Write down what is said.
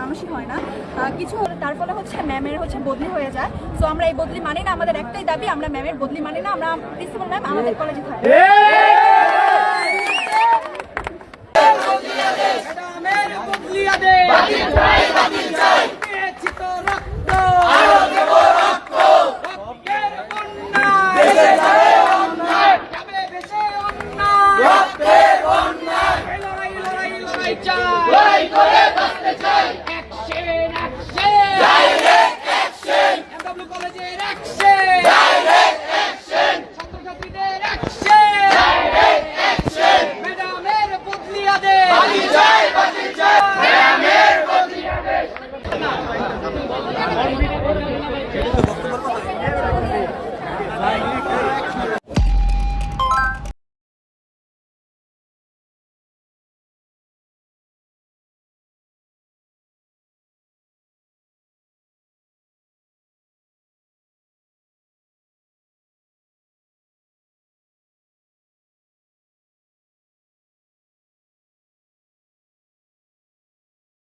মানুষই হয় না। কিছু তার ফলে হচ্ছে ম্যামের হচ্ছে বদলি হয়ে যায়। আমরা এই বদলি মানি না আমাদের একটাই দাবি আমরা ম্যামের বদলি মানি না আমরা প্রিন্সিপাল ম্যাম আমাদের কলেজে থাকি। Happy